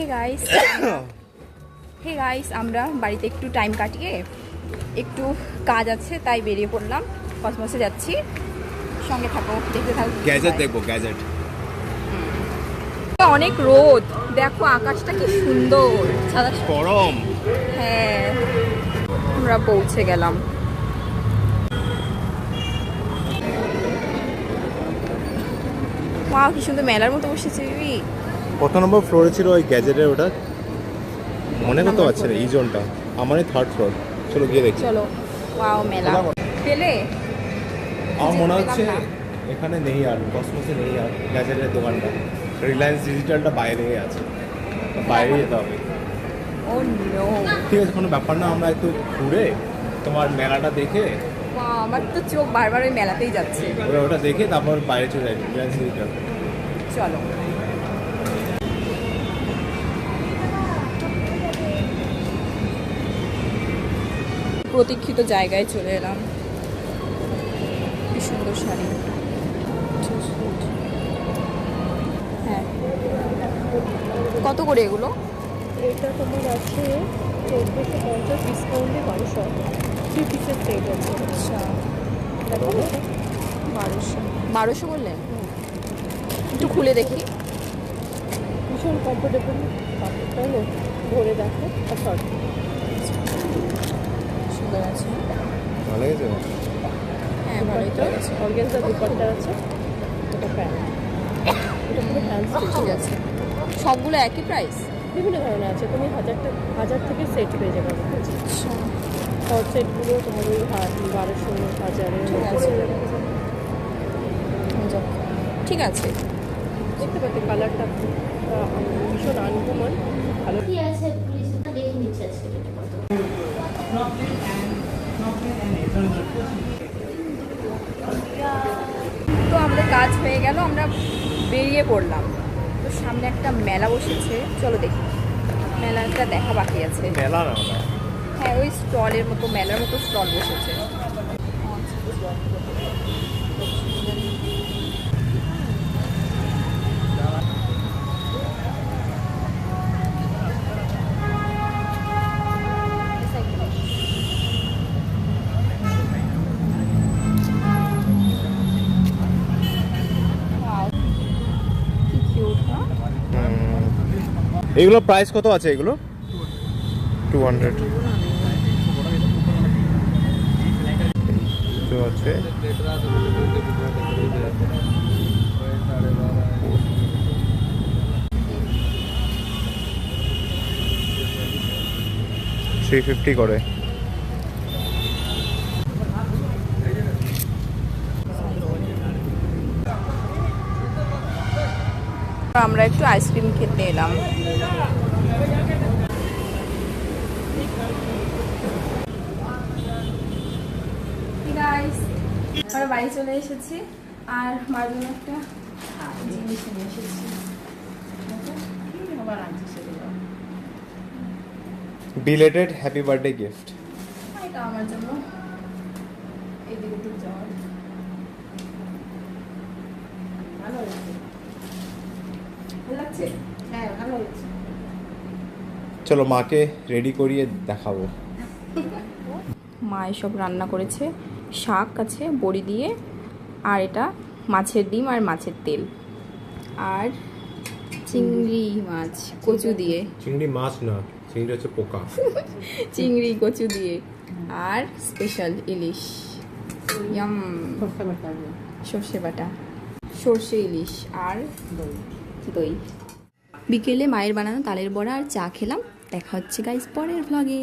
Hey guys hey guys আমরা বাড়িতে একটু টাইম কাটিয়ে একটু কাজ আছে তাই বেরিয়ে পড়লাম। কসমসে যাচ্ছি। সঙ্গে থাকো দেখতে থাকো গ্যাজেট দেখব গ্যাজেট অনেক রোদ। দেখো আকাশটা কি সুন্দর। সাদা গরম। হ্যাঁ। আমরা পৌঁছে গেলাম। মা কি সুন্দর মেলার মতো বসেছে বিবি। কত নম্বর ফ্লোরে ছিল ওই গ্যাজেটের ওটা? মনে করতে পারছি না এই জোনটা? আমারই থার্ড ফ্লোর চলো গিয়ে দেখি। চলো। ওয়াও মেলা। পেলে? আমার মনে হচ্ছে এখানে নেই আর কসমোসে নেই আর গ্যাজেটের দোকানটা। রিলায়েন্স ডিজিটালটা বাইরেই আছে। বাইরে যেতে হবে। ও নো ঠিক আছে কোনো ব্যাপার না আমরা একটু ঘুরে তোমার মেলাটা দেখে আমার তো চোখ বারবার ওই মেলাতেই যাচ্ছে। ওটা দেখে তারপর বাইরে চলে যাই রিলায়েন্স ডিজিটাল চলো। প্রতীক্ষিত জায়গায় চলে এলাম। কি সুন্দর শাড়ি। হ্যাঁ। কত করে এগুলো? এটা তোমার আছে চোদ্দোশো পঞ্চাশ ডিসকাউন্টে বারোশো। থ্রি পিসের সেট আছে আচ্ছা। বারোশো। বারোশো বললেন একটু খুলে দেখি। ভীষণ কমফোর্টেবল কাপড়টা ধরে দেখো। আর সুন্দর আছে। ভালো গেছে হ্যাঁ ভালোই তো আছে। অর্গেনজা দুপাট্টা আছে। এটা প্যান্ট এটা পুরো প্যান্ট ঠিক আছে। সবগুলো একই প্রাইস বিভিন্ন ধরনের আছে। তুমি হাজারটা হাজার থেকে সেট পেয়ে যাবে। আমার কাছে আচ্ছা সেটগুলো তোমার ওই বারোশো হাজারের ঠিক আছে। ঠিক আছে। দেখতে পাচ্ছি কালারটা ভীষণ আনকমন। ভালো কি আছে? তো আমাদের কাজ হয়ে গেল আমরা বেরিয়ে পড়লাম। তো সামনে একটা মেলা বসেছে। চলো দেখি। মেলাটা দেখা বাকি আছে। মেলা না হ্যাঁ ওই স্টলের মতো মেলার মতো স্টল বসেছে। এগুলো প্রাইস কত আছে এগুলো? টু হান্ড্রেড আছে থ্রি ফিফটি করে। আমরা একটু আইসক্রিম খেতে এলাম। আমরা বাড়ি চলে এসেছি আর মার জন্য একটা জিনিস নিয়ে এসেছি। বিলেটেড হ্যাপি বার্থডে গিফট এটা আমার জন্য এদিকে একটু জল ভালো লাগছে হ্যাঁ ভালো লাগছে চলো মাকে রেডি করিয়ে দেখাবো। মা এসব রান্না করেছে শাক আছে বড়ি দিয়ে আর এটা মাছের ডিম আর মাছের তেল। আর চিংড়ি মাছ কচু দিয়ে। চিংড়ি মাছ না চিংড়ি হচ্ছে পোকা। চিংড়ি কচু দিয়ে। আর স্পেশাল ইলিশ। ইয়াম সর্ষে বাটা। সর্ষে ইলিশ আর দই। বিকেলে মায়ের বানানো তালের বড়া আর চা খেলাম। দেখা হচ্ছে গাইস পরের ভ্লগে